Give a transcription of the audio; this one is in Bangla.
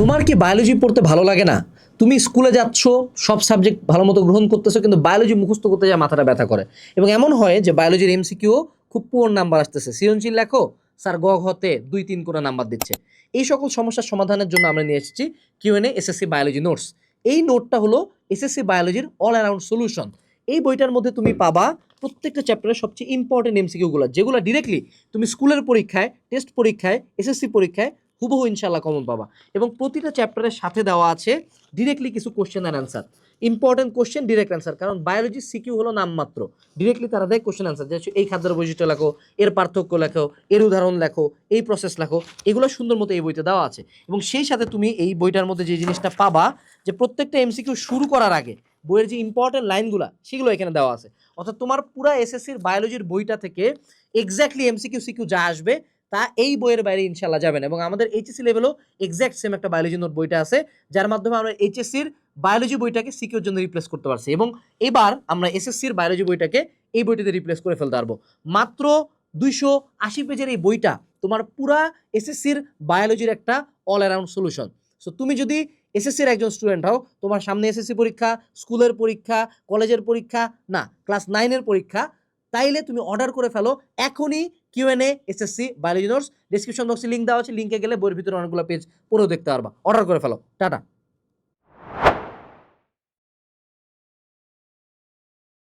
তোমার কি বায়োলজি পড়তে ভালো লাগে না? তুমি স্কুলে যাচ্ছ, সব সাবজেক্ট ভালো মতো গ্রহণ করতেছো, কিন্তু বায়োলজি মুখস্থ করতে যায়, মাথাটা ব্যথা করে। এবং এমন হয় যে বায়োলজির এমসিকিউ খুব পুয়ার নাম্বার আসতেছে। সৃজনশীল লেখো, স্যার গ ঘতে দুই তিন করে নাম্বার দিচ্ছে। এই সকল সমস্যার সমাধানের জন্য আমরা নিয়ে এসেছি কিউএনএ এসএসসি বায়োলজি নোটস এই নোটটা হলো এসএসসি বায়োলজির অল অ্যারাউন্ড সলিউশন এই বইটার মধ্যে তুমি পাবা প্রত্যেকটা চ্যাপ্টারের সবচেয়ে ইম্পর্টেন্ট এমসিকিউগুলো যেগুলো ডিরেক্টলি তুমি স্কুলের পরীক্ষায় টেস্ট পরীক্ষায় এসএসসি পরীক্ষায় হুবহু ইনশাল্লাহ কমন পাবা। এবং প্রতিটা চ্যাপ্টারের সাথে দেওয়া আছে ডিরেক্টলি কিছু question and answer important question direct answer কারণ বায়োলজি সিকিউ হলো নামমাত্র। ডিরেক্টলি তারা দেয় কোশ্চেন অ্যান্সার যে এই খাদ্যের বৈশিষ্ট্য লেখো, এর পার্থক্য লেখো, এর উদাহরণ লেখো, এই প্রসেস লেখো, এগুলো সুন্দর মতো এই বইতে দেওয়া আছে। এবং সেই সাথে তুমি এই বইটার মধ্যে যে জিনিসটা পাবা, যে প্রত্যেকটা এমসিকিউ শুরু করার আগে বইয়ের যে ইম্পর্টেন্ট লাইনগুলো সেগুলো এখানে দেওয়া আছে। অর্থাৎ তোমার পুরা এসএসসির বায়োলজির বইটা থেকে এক্স্যাক্টলি এমসিকিউ সিকিউ যা আসবে তা এই বইয়ের বাইরে ইনশাল্লাহ যাবে না এবং আমাদের এইচএসসি লেভেলও এক্স্যাক্ট সেম একটা বায়োলজি নোট বইটা আছে, যার মাধ্যমে আমরা এইচএসসির বায়োলজি বইটাকে সিকিউর জন্য রিপ্লেস করতে পারছি এবং এবার আমরা এসএসসির বায়োলজি বইটাকে এই বইটিতে রিপ্লেস করে ফেলতে পারব। মাত্র দুইশো আশি পেজের এই বইটা তোমার পুরা এসএসসির বায়োলজির একটা অল অ্যারাউন্ড সলিউশন সো তুমি যদি এসএসসির একজন স্টুডেন্ট হও, তোমার সামনে এসএসসি পরীক্ষা স্কুলের পরীক্ষা কলেজের পরীক্ষা, না ক্লাস নাইনের পরীক্ষা তাইলে তুমি অর্ডার করে ফেলো। এখনই Q QnA SSC biology notes description বক্সে লিঙ্ক দেওয়া আছে। লিঙ্কে গেলে বইয়ের ভিতরে অনেকগুলো পেজ পুরো দেখতে পারবা। অর্ডার করে ফেলো। টাটা।